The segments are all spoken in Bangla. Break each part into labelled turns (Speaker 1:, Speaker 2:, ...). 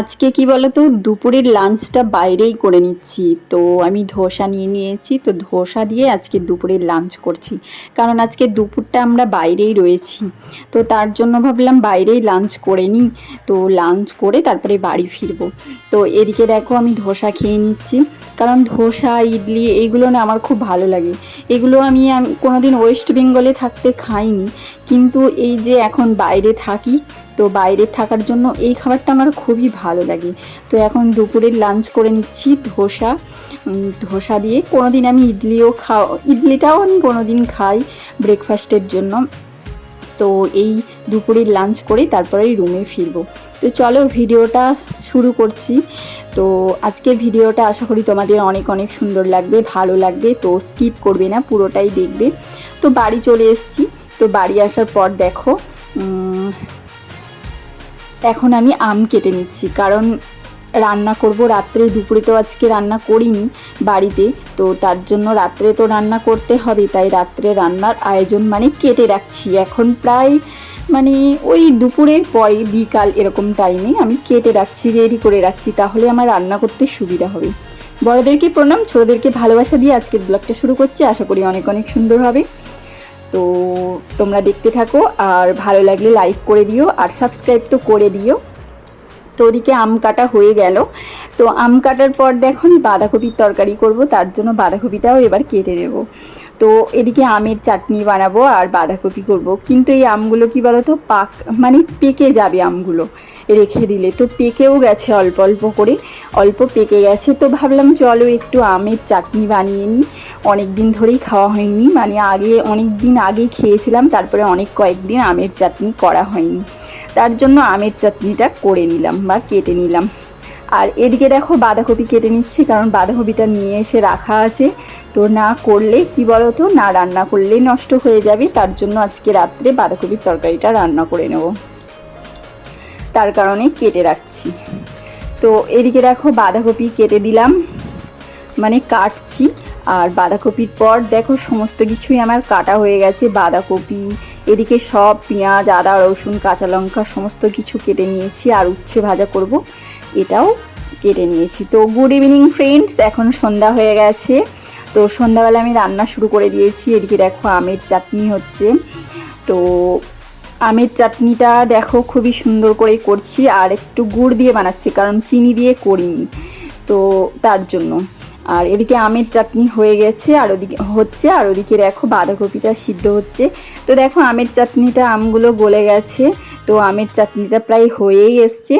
Speaker 1: আজকে কি বলতো, দুপুরের লাঞ্চটা বাইরেই করে নিচ্ছি। তো আমি ধোসা নিয়ে নিয়েছি, তো ধোসা দিয়ে আজকে দুপুরের লাঞ্চ করছি। কারণ আজকে দুপুরটা আমরা বাইরেই রয়েছি। তো তার জন্য ভাবলাম বাইরেই লাঞ্চ করে নিই। তো লাঞ্চ করে তারপরে বাড়ি ফিরবো। তো এদিকে দেখো আমি ধোসা খেয়ে নিচ্ছি। কারণ ধোসা, ইডলি এইগুলো না আমার খুব ভালো লাগে। এগুলো আমি কোনোদিন ওয়েস্ট বেঙ্গলে থাকতে খাইনি। কিন্তু এই যে এখন বাইরে থাকি তো বাইরে থাকার জন্য এই খাবারটা আমার খুবই ভালো লাগে। তো এখন দুপুরের লাঞ্চ করে নিচ্ছি ধোসা। ধোসা দিয়ে কোনো দিন আমি ইডলিও খাও ইডলিটাও আমি কোনো দিন খাই ব্রেকফাস্টের জন্য। তো এই দুপুরের লাঞ্চ করে তারপরে রুমে ফিরবো। তো চলো ভিডিওটা শুরু করছি। তো আজকের ভিডিওটা আশা করি তোমাদের অনেক অনেক সুন্দর লাগবে, ভালো লাগবে। তো স্কিপ করবে না, পুরোটাই দেখবে। তো বাড়ি চলে এসেছি। তো বাড়ি আসার পর দেখো এখন আমি আম কেটে নিচ্ছি, কারণ রান্না করব রাত্রে, দুপুরে তো আজকে রান্না করিনি বাড়িতে, তো তার জন্য রাত্রে তো রান্না করতে হবে, তাই রাত্রে রান্নার আয়োজন মানে কেটে রাখছি। এখন প্রায় মানে ওই দুপুরের পরে বিকাল এরকম টাইমে আমি কেটে রাখছি রেডি করে রাখছি, তাহলে আমার রান্না করতে সুবিধা হবে। বড়দেরকে প্রণাম, ছোটদেরকে ভালোবাসা দিয়ে আজকের ব্লগটা শুরু করছি, আশা করি অনেক অনেক সুন্দর হবে। তো তোমরা দেখতে থাকো, আর ভালো লাগলে লাইক করে দিও, আর সাবস্ক্রাইব তো করে দিও। তো ওদিকে আম কাটা হয়ে গেল। তো আম কাটার পর দেখো বাঁধাকপির তরকারি করব, তার জন্য বাঁধাকপিটাও এবার কেটে নেব। তো এদিকে আমের চাটনি বানাবো আর বাঁধাকপি করব। কিন্তু এই আমগুলো কি বলতো? পাক মানে পেকে যাবে আমগুলো রেখে দিলে। তো পেকেও গেছে অল্প অল্প করে। অল্প পেকে গেছে। তো ভাবলাম চলো একটু আমের চাটনি বানিয়ে নিই। অনেক দিন ধরেই খাওয়া হয়নি। মানে আগে অনেক দিন আগে খেয়েছিলাম। তারপরে অনেক কয়েকদিন আমের চাটনি করা হয়নি। তার জন্য আমের চাটনিটা করে নিলাম বা কেটে নিলাম। আর এদিকে দেখো বাঁধাকপি কেটে নিচ্ছি, কারণ বাঁধাকপিটা নিয়ে এসে রাখা আছে। তো না করলে কি বলতো, না রান্না করলেই নষ্ট হয়ে যাবে, তার জন্য আজকে রাত্রে বাঁধাকপির তরকারিটা রান্না করে নেব। তার কারণে কেটে রাখছি। তো এদিকে দেখো বাঁধাকপি কেটে দিলাম মানে কাটছি। আর বাঁধাকপির পর দেখো সমস্ত কিছুই আমার কাটা হয়ে গেছে, বাঁধাকপি, এদিকে সব পেঁয়াজ, আদা, রসুন, কাঁচা লঙ্কা, সমস্ত কিছু কেটে নিয়েছি, আর উচ্ছে ভাজা করব। এটাও কেটে নিয়েছি। তো গুড ইভিনিং ফ্রেন্ডস এখন সন্ধ্যা হয়ে গেছে। তো সন্ধ্যাবেলা আমি রান্না শুরু করে দিয়েছি। এদিকে দেখো আমের চাটনি হচ্ছে। তো আমের চাটনিটা দেখো খুবই সুন্দর করে করছি আর একটু গুড় দিয়ে বানাচ্ছি, কারণ চিনি দিয়ে করিনি। তো তার জন্য। আর এদিকে আমের চাটনি হয়ে গেছে, আর ওদিকে হচ্ছে, আর ওদিকে দেখো বাঁধাকপিটা সিদ্ধ হচ্ছে। তো দেখো আমের চাটনিটা আমগুলো গলে গেছে। তো আমের চাটনিটা প্রায় হয়েই এসছে।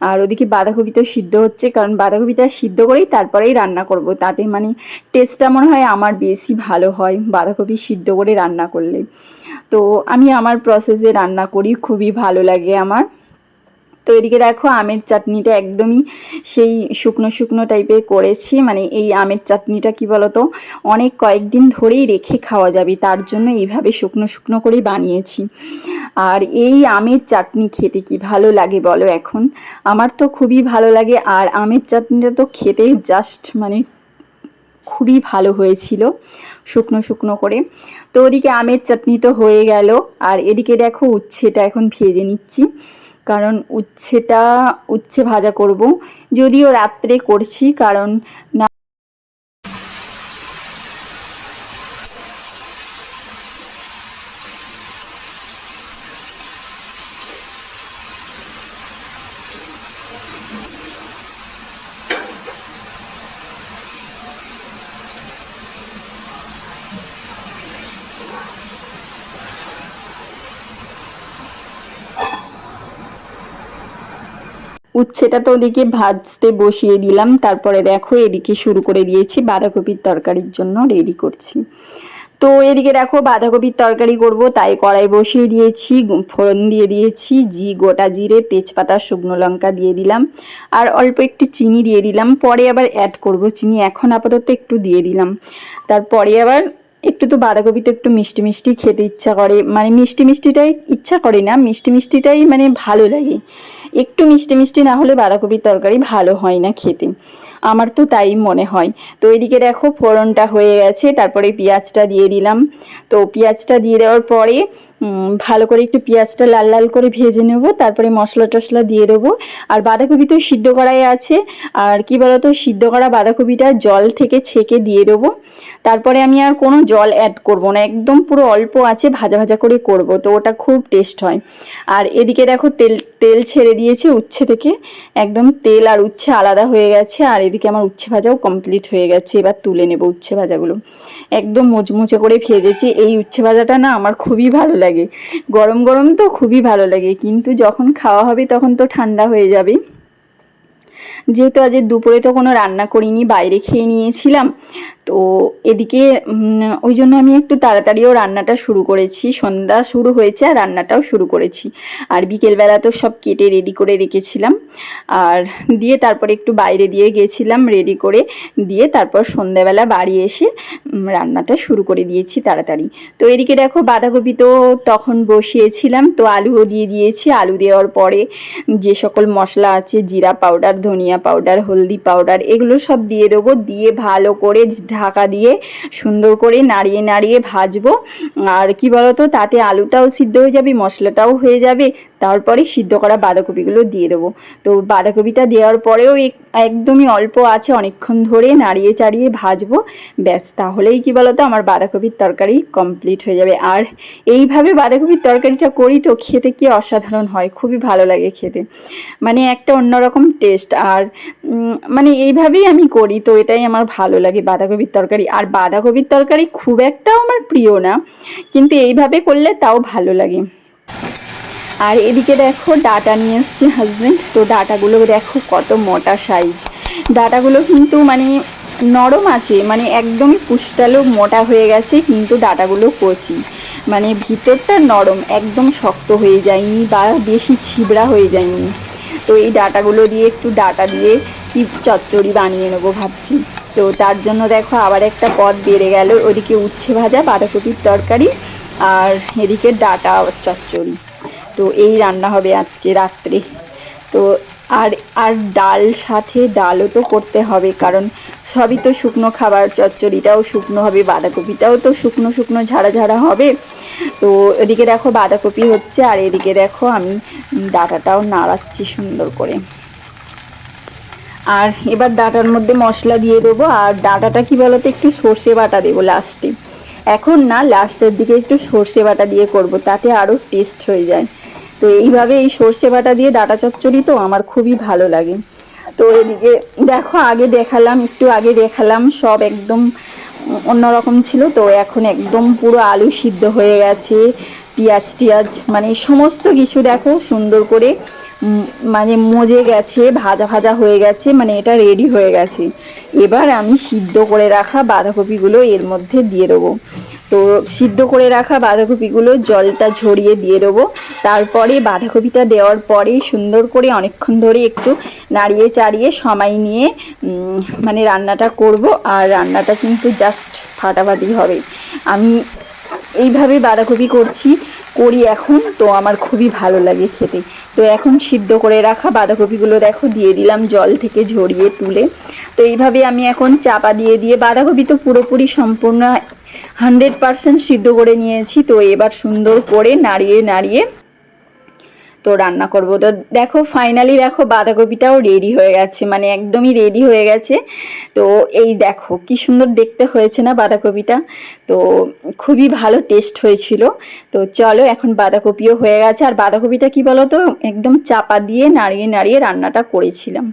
Speaker 1: আর ওদিকে বাঁধাকপি তো সিদ্ধ হচ্ছে, কারণ বাঁধাকপিটা সিদ্ধ করেই তারপরেই রান্না করব। তাতে মানে টেস্টটা মনে হয় আমার বেশি ভালো হয় বাঁধাকপি সিদ্ধ করে রান্না করলে। তো আমি আমার প্রসেসে রান্না করি, খুবই ভালো লাগে আমার। তো এদিকে দেখো আমের চাটনিটা একদমই সেই শুকনো শুকনো টাইপের করেছি। মানে এই আমের চাটনিটা কি বলতো, অনেক কয়েকদিন ধরেই রেখে খাওয়া যাবে। তার জন্য এইভাবে শুকনো শুকনো করেই বানিয়েছি। আর এই আমের চাটনি খেতে কি ভালো লাগে বলো এখন? আমার তো খুবই ভালো লাগে। আর আমের চাটনিটা তো খেতে জাস্ট মানে খুবই ভালো হয়েছিল শুকনো শুকনো করে। তো ওদিকে আমের চাটনি তো হয়ে গেল। আর এদিকে দেখো উচ্ছেটা এখন ভেজে নিচ্ছি। কারণ উচ্ছেটা উচ্ছে ভাজা করব। যদিও রাত্রে করছি কারণ না উচ্ছেটা তো ওদিকে ভাজতে বসিয়ে দিলাম, তারপরে দেখো এদিকে শুরু করে দিয়েছি বাঁধাকপির তরকারির জন্য রেডি করছি। তো এদিকে দেখো বাঁধাকপির তরকারি করব, তাই কড়াই বসিয়ে দিয়েছি, ফোড়ন দিয়ে দিয়েছি জি গোটা জিরে, তেজপাতা, শুকনো লঙ্কা দিয়ে দিলাম, আর অল্প একটু চিনি দিয়ে দিলাম, পরে আবার অ্যাড করব চিনি, এখন আপাতত একটু দিয়ে দিলাম। তারপরে আবার একটু তো বাঁধাকপি তো একটু মিষ্টি মিষ্টি খেতে ইচ্ছা করে মানে মিষ্টি মিষ্টিটাই ইচ্ছা করে না, মিষ্টি মিষ্টিটাই মানে ভালো লাগে। একটু মিষ্টি মিষ্টি না হলে বাঁধাকপির তরকারি ভালো হয় না খেতে। আমার তো তাই মনে হয়। তো এদিকে দেখো ফোড়নটা হয়ে গেছে, তারপরে পেঁয়াজটা দিয়ে দিলাম। তো পেঁয়াজটা দিয়ে দেওয়ার পরে ভালো করে একটু পেঁয়াজটা লাল লাল করে ভেজে নেব, তারপরে মশলা টশলা দিয়ে দেবো। আর বাঁধাকপি তো সিদ্ধ করাই আছে, আর কি বলতো, সিদ্ধ করা বাঁধাকপিটা জল থেকে ছেঁকে দিয়ে দেবো। তারপরে আমি আর কোনো জল অ্যাড করব না, একদম পুরো অল্প আছে, ভাজা ভাজা করে করব, তো ওটা খুব টেস্ট হয়। আর এদিকে দেখো তেল তেল ছেড়ে দিয়েছে উচ্ছে থেকে, একদম তেল আর উচ্ছে আলাদা হয়ে গেছে, আর এদিকে আমার উচ্ছে ভাজাও কমপ্লিট হয়ে গেছে, এবার তুলে নেব উচ্ছে ভাজাগুলো। একদম মুচমুচে করে ভেজেছি, এই উচ্ছে ভাজাটা না আমার খুবই ভালো লাগে। গরম গরম তো খুবই ভালো লাগে, কিন্তু যখন খাওয়া হবে তখন তো ঠান্ডা হয়ে যাবে। যেহেতু আজ দুপুরে তো কোনো রান্না করিনি, বাইরে খেয়ে নিয়েছিলাম, তো এদিকে ওই জন্য আমি একটু তাড়াতাড়িও রান্নাটা শুরু করেছি। সন্ধ্যা শুরু হয়েছে আর রান্নাটাও শুরু করেছি। আর বিকেলবেলা তো সব কেটে রেডি করে রেখেছিলাম। আর দিয়ে তারপরে একটু বাইরে দিয়ে গেছিলাম রেডি করে দিয়ে তারপর সন্ধ্যাবেলা বাড়ি এসে রান্নাটা শুরু করে দিয়েছি তাড়াতাড়ি। তো এদিকে দেখো বাঁধাকপি তো তখন বসিয়েছিলাম, তো আলুও দিয়ে দিয়েছি। আলু দেওয়ার পরে যে সকল মশলা আছে, জিরা পাউডার ধনিয়া পাউডার হলদি পাউডার এগুলো সব দিয়ে দেবো। দিয়ে ভালো করে ঢাকা দিয়ে সুন্দর করে নাড়িয়ে নাড়িয়ে ভাজবো। আর কি বলতো, তাতে আলুটাও সিদ্ধ হয়ে যাবে, মশলাটাও হয়ে যাবে। তারপরে সিদ্ধ করা বাঁধাকপিগুলো দিয়ে দেবো। তো বাঁধাকপিটা দেওয়ার পরেও একদমই অল্প আছে, অনেকক্ষণ ধরে নাড়িয়ে চাড়িয়ে ভাজবো। ব্যাস, তাহলেই কি বলতো, আমার বাঁধাকপির তরকারি কমপ্লিট হয়ে যাবে। আর এইভাবে বাঁধাকপির তরকারিটা করি তো খেতে কি অসাধারণ হয়, খুবই ভালো লাগে খেতে। মানে একটা অন্যরকম টেস্ট আর মানে এইভাবেই আমি করি তো এটাই আমার ভালো লাগে বাঁধাকপির তরকারি। আর বাঁধাকপির তরকারি খুব একটাও আমার প্রিয় না, কিন্তু এইভাবে করলে তাও ভালো লাগে। আর এদিকে দেখো ডাটা নিয়ে এসছে হাজব্যান্ড তো ডাটাগুলো দেখো কত মোটা সাইজ ডাটাগুলো কিন্তু মানে নরম আছে মানে একদমই পুষ্টালো মোটা হয়ে গেছে, কিন্তু ডাটাগুলো কচি। মানে ভিতরটা নরম, একদম শক্ত হয়ে যায়নি বা বেশি ছিবড়া হয়ে যায়নি। তো এই ডাটাগুলো দিয়ে একটু ডাটা দিয়ে কি চচ্চড়ি বানিয়ে নেব ভাবছি। তো তার জন্য দেখো আবার একটা পদ বেড়ে গেল, ওদিকে উচ্ছে ভাজা, বাঁধাকপির তরকারি আর এদিকে ডাটা চচ্চড়ি। তো এই রান্না হবে আজকে রাত্রে। তো আর আর ডাল সাথে ডালও তো করতে হবে, কারণ সবই তো শুকনো খাবার, চচ্চড়িটাও শুকনো হবে, বাঁধাকপিটাও তো শুকনো শুকনো ঝাড়া ঝাড়া হবে। তো এদিকে দেখো বাঁধাকপি হচ্ছে, আর এদিকে দেখো আমি ডাটাটাও নাড়াচ্ছি সুন্দর করে। আর এবার ডাটার মধ্যে মশলা দিয়ে দেবো, আর ডাটাটা কি বলতো, একটু সর্ষে বাটা দেবো লাস্টে এখন না লাস্টের দিকে একটু সর্ষে বাটা দিয়ে করব, তাতে আরও টেস্ট হয়ে যায়। তো এইভাবে এই সর্ষে বাটা দিয়ে ডাটা চচ্চড়ি তো আমার খুবই ভালো লাগে। তো এদিকে দেখো, আগে দেখালাম, একটু আগে দেখালাম, সব একদম অন্যরকম ছিল। তো এখন একদম পুরো আলু সিদ্ধ হয়ে গেছে। পিঁয়াজ টিয়াজ মানে সমস্ত কিছু দেখো সুন্দর করে। মানে মজে গেছে, ভাজা ভাজা হয়ে গেছে মানে এটা রেডি হয়ে গেছে। এবার আমি সিদ্ধ করে রাখা বাঁধাকপিগুলো এর মধ্যে দিয়ে দেবো। তো সিদ্ধ করে রাখা বাঁধাকপিগুলো জলটা ঝরিয়ে দিয়ে দেবো। তারপরে বাঁধাকপিটা দেওয়ার পরে সুন্দর করে অনেকক্ষণ ধরে একটু নাড়িয়ে চাড়িয়ে সময় নিয়ে মানে রান্নাটা করব। আর রান্নাটা কিন্তু জাস্ট ফাটাফাটি হবে। আমি এইভাবে বাঁধাকপি করছি। করি এখন, তো আমার খুবই ভালো লাগে খেতে। তো এখন সিদ্ধ করে রাখা বাঁধাকপিগুলো দেখো, দিয়ে দিলাম জল থেকে ঝরিয়ে তুলে। তো এইভাবে আমি এখন চাপা দিয়ে দিয়ে, বাঁধাকপি তো পুরোপুরি সম্পূর্ণ হান্ড্রেড পারসেন্ট সিদ্ধ করে নিয়েছি, তো এবার সুন্দর করে নাড়িয়ে নাড়িয়ে তো রান্না করব। তো দেখো ফাইনালি দেখো, বাঁধাকপিটাও রেডি হয়ে গেছে মানে একদমই রেডি হয়ে গেছে। তো এই দেখো, কি সুন্দর দেখতে হয়েছে না বাঁধাকপিটা? তো খুবই ভালো টেস্ট হয়েছিল। তো চলো, এখন বাঁধাকপিও হয়ে গেছে। আর বাঁধাকপিটা কি বলো তো একদম চাপা দিয়ে নাড়িয়ে নাড়িয়ে রান্নাটা করেছিলাম।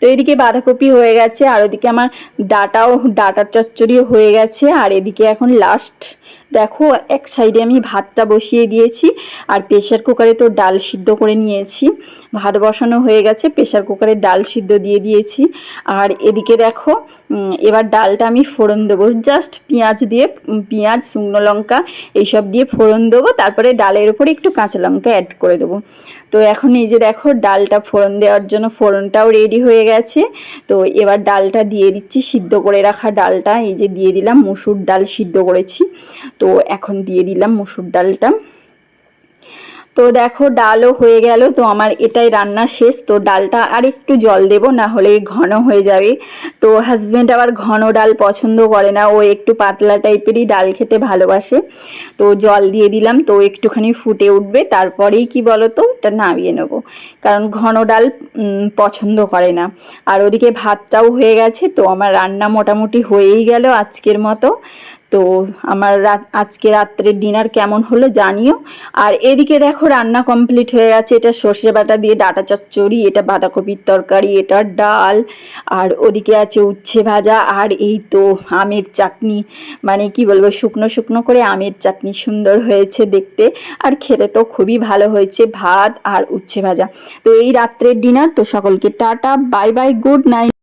Speaker 1: তো এদিকে বাঁধাকপি হয়ে গেছে, আর ওদিকে আমার ডাটাও, ডাটার চচ্চড়িও হয়ে গেছে। আর এদিকে এখন লাস্ট দেখো, এক সাইডে আমি ভাতটা বসিয়ে দিয়েছি আর প্রেশার কুকারে তো ডাল সিদ্ধ করে নিয়েছি। ভাত বসানো হয়ে গেছে প্রেশার কুকারে ডাল সিদ্ধ দিয়ে দিয়েছি। আর এদিকে দেখো এবার ডালটা আমি ফোড়ন দেবো। জাস্ট পেঁয়াজ দিয়ে পেঁয়াজ, শুকনো লঙ্কা, এইসব দিয়ে ফোড়ন দেবো। তারপরে ডালের উপরে একটু কাঁচা লঙ্কা অ্যাড করে দেবো। তো এখন এই যে দেখো, ডালটা ফোড়ন দেওয়ার জন্য ফোড়নটাও রেডি হয়ে গেছে। তো এবার ডালটা দিয়ে দিচ্ছি, সিদ্ধ করে রাখা ডালটা। এই যে দিয়ে দিলাম, মুসুর ডাল সিদ্ধ করেছি। তো এখন দিয়ে দিলাম মুসুর ডালটা। তো দেখো ডালও হয়ে গেল, তো আমার এটাই রান্না শেষ। তো ডালটা আর একটু জল দেবো, না হলে ঘন হয়ে যাবে। তো হাজব্যান্ড আবার ঘন ডাল পছন্দ করে না, ও একটু পাতলা টাইপেরই ডাল খেতে ভালোবাসে। তো জল দিয়ে দিলাম, তো একটুখানি ফুটে উঠবে, তারপরেই কি বলো তো এটা নামিয়ে নেব। কারণ ঘন ডাল পছন্দ করে না। আর ওদিকে ভাতটাও হয়ে গেছে, তো আমার রান্না মোটামুটি হয়েই গেল আজকের মতো। তো আমার আজকে রাত্রের ডিনার কেমন হলো জানিও। আর এদিকে দেখো রান্না কমপ্লিট হয়ে গেছে। এটা সর্ষে বাটা দিয়ে ডাটা চচ্চড়ি, এটা বাঁধাকপির তরকারি, এটা ডাল, আর ওদিকে আছে উচ্ছে ভাজা, আর এই তো আমের চাটনি। মানে কি বলব, শুকনো শুকনো করে আমের চাটনি সুন্দর হয়েছে দেখতে। আর খেতে তো খুবই ভালো হয়েছে, ভাত আর উচ্ছে ভাজা। তো এই রাত্রের ডিনার তো সকলকে tata bye bye good night